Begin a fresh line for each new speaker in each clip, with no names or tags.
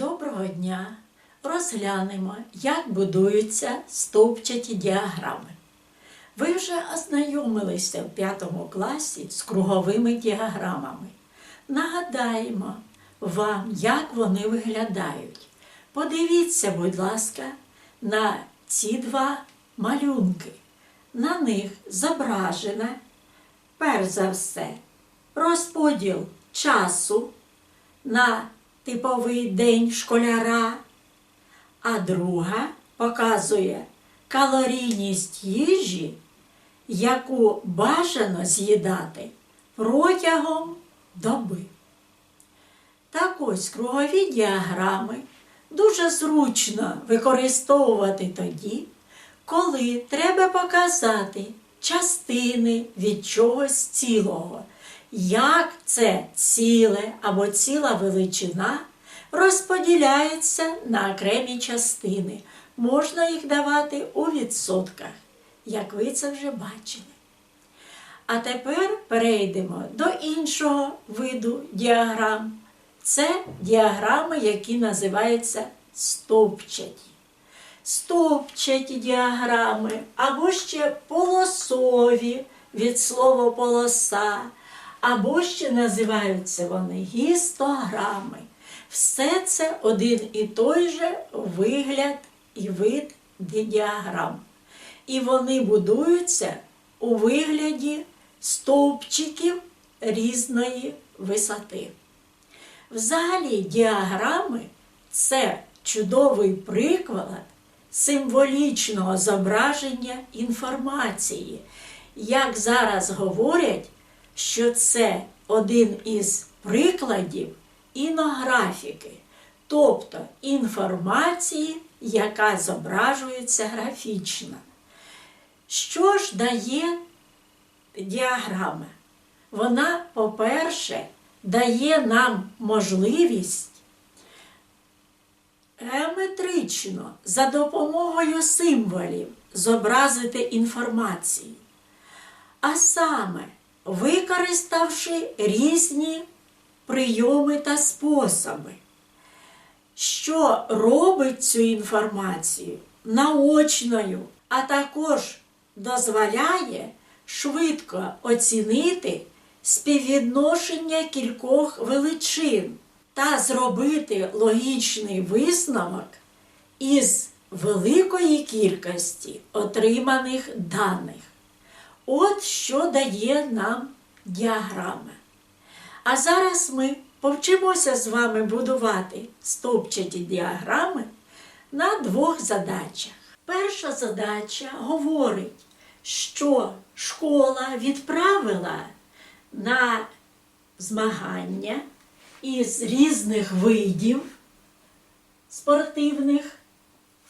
Доброго дня! Розглянемо, як будуються стовпчаті діаграми. Ви вже ознайомилися в п'ятому класі з круговими діаграмами. Нагадаємо вам, як вони виглядають. Подивіться, будь ласка, на ці два малюнки. На них зображено, перш за все, розподіл часу на типовий день школяра, а друга показує калорійність їжі, яку бажано з'їдати протягом доби. Так ось кругові діаграми дуже зручно використовувати тоді, коли треба показати частини від чогось цілого, як це ціле або ціла величина розподіляється на окремі частини. Можна їх давати у відсотках, як ви це вже бачили. А тепер перейдемо до іншого виду діаграм. Це діаграми, які називаються стовпчаті. Стовпчаті діаграми або ще полосові від слова полоса, або ще називаються вони гістограми. Все це один і той же вигляд і вид діаграм. І вони будуються у вигляді стовпчиків різної висоти. Взагалі, діаграми це чудовий приклад символічного зображення інформації. Як зараз говорять, що це один із прикладів інографіки, тобто інформації, яка зображується графічно. Що ж дає діаграма? Вона, по-перше, дає нам можливість геометрично за допомогою символів зобразити інформацію. А саме, використавши різні прийоми та способи, що робить цю інформацію наочною, а також дозволяє швидко оцінити співвідношення кількох величин та зробити логічний висновок із великої кількості отриманих даних. От що дає нам діаграма. А зараз ми повчимося з вами будувати стовпчаті діаграми на двох задачах. Перша задача говорить, що школа відправила на змагання із різних видів спортивних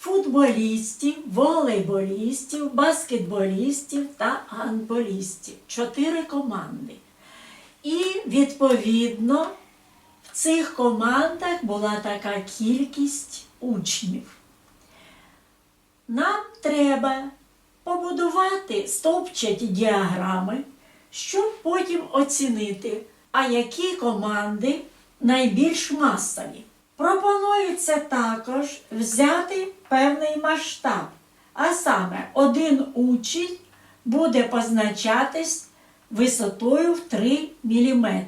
футболістів, волейболістів, баскетболістів та гандболістів. Чотири команди. І, відповідно, в цих командах була така кількість учнів. Нам треба побудувати стовпчаті діаграми, щоб потім оцінити, а які команди найбільш масові. Пропонується також взяти певний масштаб, а саме один учень буде позначатись висотою в 3 мм.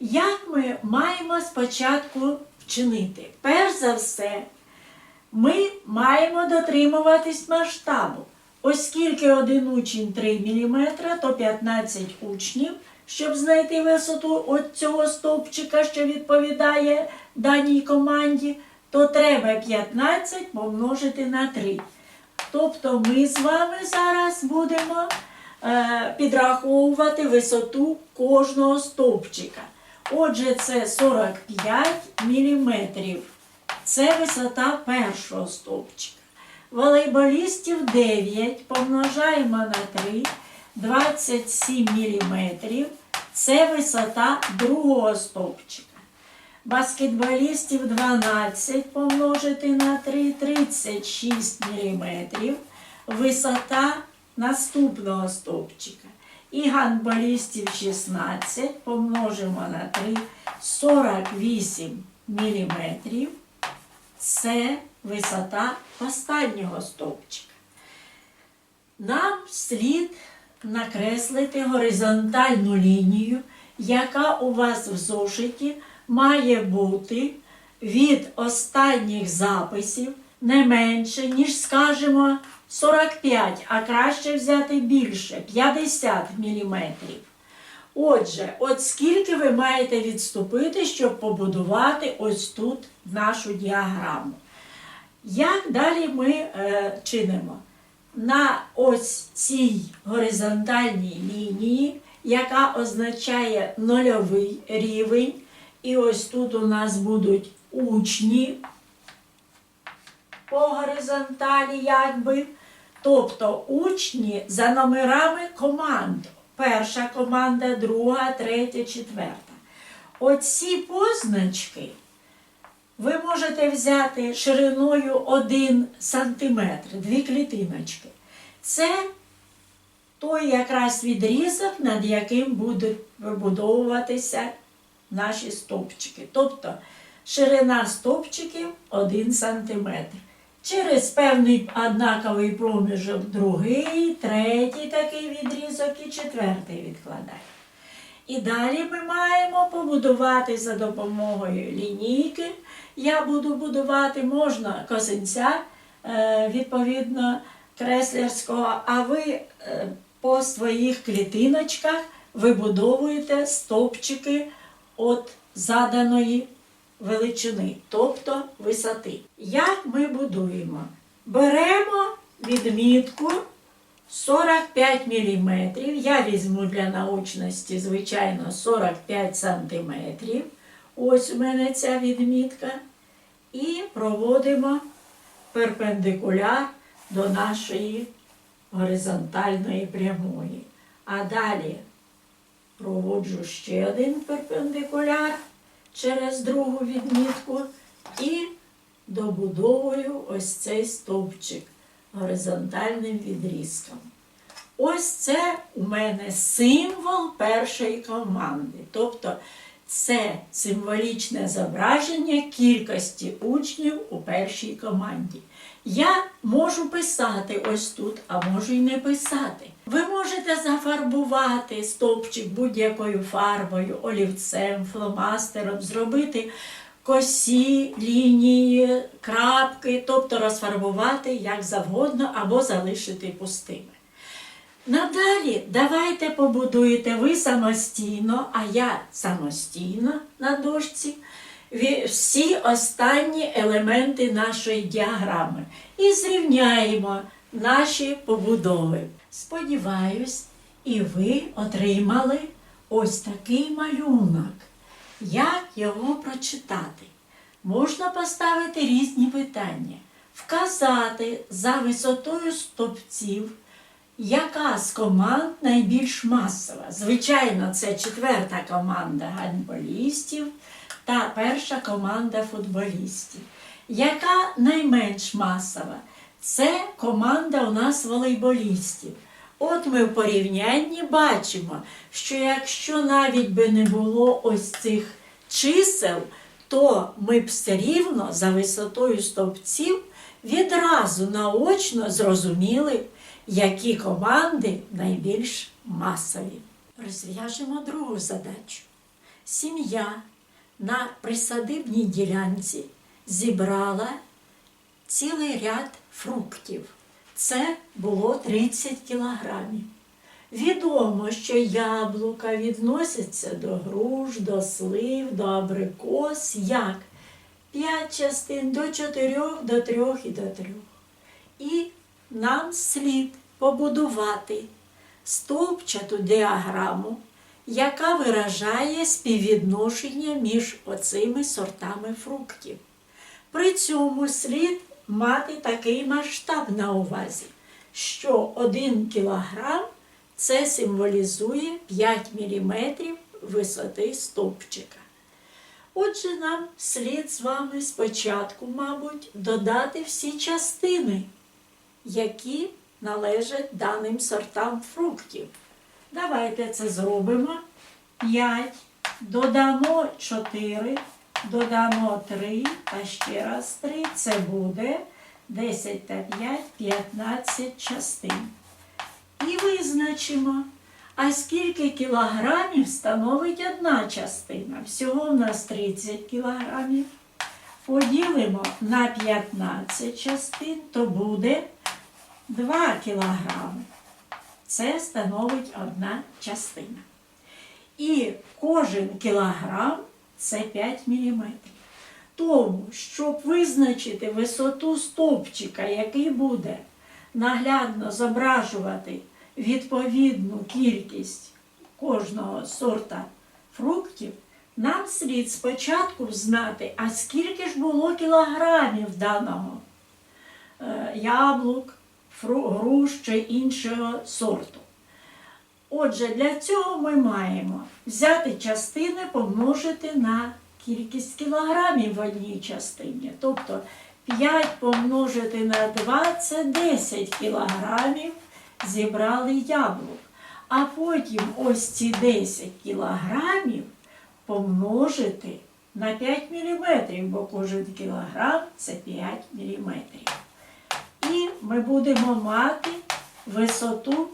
Як ми маємо спочатку вчинити? Перш за все, ми маємо дотримуватись масштабу. Оскільки один учень 3 мм, то 15 учнів, щоб знайти висоту от цього стовпчика, що відповідає даній команді, то треба 15 помножити на 3. Тобто ми з вами зараз будемо е, підраховувати висоту кожного стовпчика. Отже, це 45 мм. Це висота першого стовпчика. Волейболістів 9 помножаємо на 3, 27 мм. Це висота другого стовпчика. Баскетболістів 12 помножити на 3, 36 мм. Висота наступного стовпчика. І гандболістів 16 помножимо на 3, 48 мм це висота останнього стовпчика. Нам слід накреслити горизонтальну лінію, яка у вас в зошиті має бути від останніх записів не менше, ніж, скажімо, 45, а краще взяти більше 50 мм. Отже, от скільки ви маєте відступити, щоб побудувати ось тут нашу діаграму. Як далі ми е, чинимо? На ось цій горизонтальній лінії, яка означає нульовий рівень, і ось тут у нас будуть учні по горизонталі, якби. Тобто учні за номерами команд. Перша команда, друга, третя, четверта. Оці позначки ви можете взяти шириною 1 см, дві клітиночки. Це той якраз відрізок, над яким будуть вибудовуватися наші стовпчики. Тобто ширина стовпчиків 1 см. Через певний однаковий проміжок другий, третій такий відрізок і четвертий відкладаємо. І далі ми маємо побудувати за допомогою лінійки. Я буду будувати, можна косинця, е, відповідно, креслярського, а ви е, по своїх клітиночках вибудовуєте стовпчики от заданої величини, тобто висоти. Як ми будуємо? Беремо відмітку 45 мм. Я візьму для научності, звичайно, 45 см. Ось у мене ця відмітка. І проводимо перпендикуляр до нашої горизонтальної прямої. А далі проводжу ще один перпендикуляр через другу відмітку і добудовую ось цей стовпчик горизонтальним відрізком. Ось це у мене символ першої команди. Тобто це символічне зображення кількості учнів у першій команді. Я можу писати ось тут, а можу й не писати. Ви можете зафарбувати стовпчик будь-якою фарбою, олівцем, фломастером, зробити косі, лінії, крапки, тобто розфарбувати як завгодно або залишити пустими. Надалі давайте побудуєте ви самостійно, а я самостійно на дошці всі останні елементи нашої діаграми і зрівняємо наші побудови. Сподіваюсь, і ви отримали ось такий малюнок. Як його прочитати? Можна поставити різні питання, вказати за висотою стовпців, яка з команд найбільш масова. Звичайно, це четверта команда гандболістів та перша команда футболістів. Яка найменш масова? Це команда у нас волейболістів. От ми в порівнянні бачимо, що якщо навіть би не було ось цих чисел, то ми б все рівно за висотою стовпців відразу наочно зрозуміли, які команди найбільш масові. Розв'яжемо другу задачу. Сім'я на присадибній ділянці зібрала цілий ряд фруктів. Це було 30 кілограмів. Відомо, що яблука відносяться до груш, до слив, до абрикос, як 5 частин до 4, до 3 і до 3. І нам слід побудувати стовпчату діаграму, яка виражає співвідношення між оцими сортами фруктів. При цьому слід мати такий масштаб на увазі, що 1 кілограм це символізує 5 мм висоти стовпчика. Отже, нам слід з вами спочатку, мабуть, додати всі частини, які належать даним сортам фруктів. Давайте це зробимо. 5, додамо 4, додамо 3 та ще раз 3, це буде 10 та 5, 15 частин. І визначимо, а скільки кілограмів становить одна частина. Всього в нас 30 кілограмів. Поділимо на 15 частин, то буде 2 кілограми. Це становить одна частина. І кожен кілограм це 5 мм. Тому, щоб визначити висоту стовпчика, який буде наглядно зображувати відповідну кількість кожного сорта фруктів, нам слід спочатку знати, а скільки ж було кілограмів даного е, яблук, груш чи іншого сорту. Отже, для цього ми маємо взяти частини, помножити на кількість кілограмів в одній частині. Тобто 5 помножити на 2 це 10 кілограмів зібрали яблук. А потім ось ці 10 кілограмів помножити на 5 мм, бо кожен кілограм це 5 мм. І ми будемо мати висоту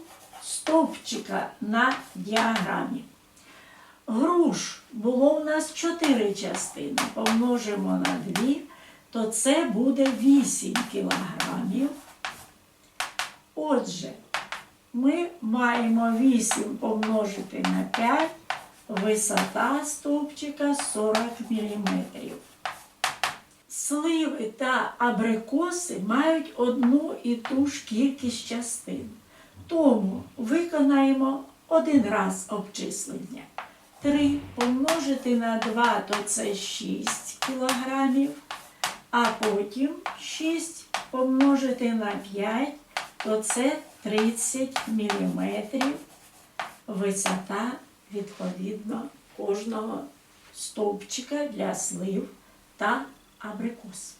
стовпчика на діаграмі. Груш було у нас 4 частини. Помножимо на 2, то це буде 8 кілограмів. Отже, ми маємо 8 помножити на 5, висота стовпчика 40 мм. Сливи та абрикоси мають одну і ту ж кількість частин. Тому виконаємо один раз обчислення. 3 помножити на 2 то це 6 кілограмів, а потім 6 помножити на 5 то це 30 міліметрів висота відповідно кожного стовпчика для слив та абрикос.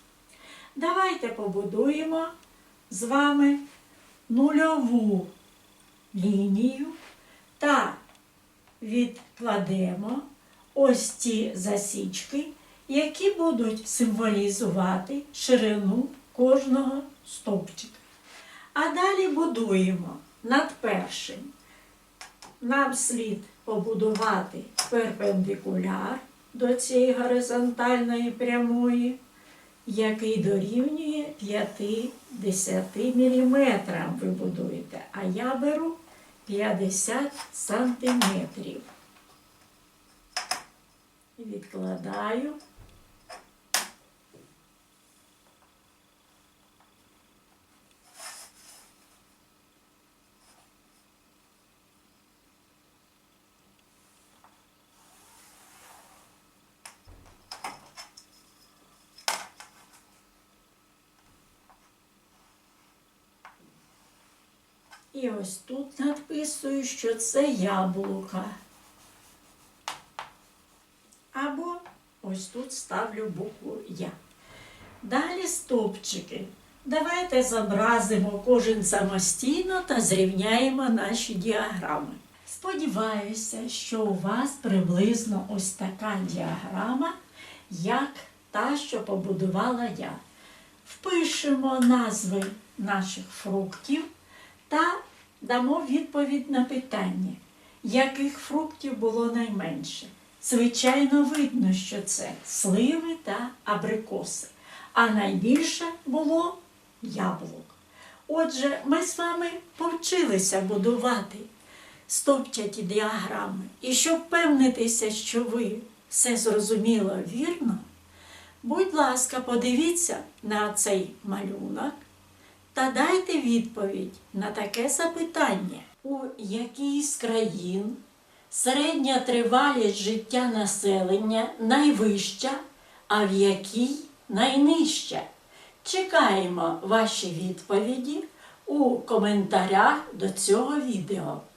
Давайте побудуємо з вами нульову лінію та відкладемо ось ці засічки, які будуть символізувати ширину кожного стовпчика. А далі будуємо над першим. Нам слід побудувати перпендикуляр до цієї горизонтальної прямої, який дорівнює 50 мм ви будуєте, а я беру 50 сантиметрів. Відкладаю. І ось тут надписую, що це яблука. Або ось тут ставлю букву Я. Далі стовпчики. Давайте зобразимо кожен самостійно та зрівняємо наші діаграми. Сподіваюся, що у вас приблизно ось така діаграма, як та, що побудувала я. Впишемо назви наших фруктів та дамо відповідь на питання, яких фруктів було найменше. Звичайно, видно, що це сливи та абрикоси, а найбільше було яблук. Отже, ми з вами повчилися будувати стовпчаті діаграми. І щоб впевнитися, що ви все зрозуміло вірно, будь ласка, подивіться на цей малюнок та дайте відповідь на таке запитання, у якій з країн середня тривалість життя населення найвища, а в якій найнижча. Чекаємо ваші відповіді у коментарях до цього відео.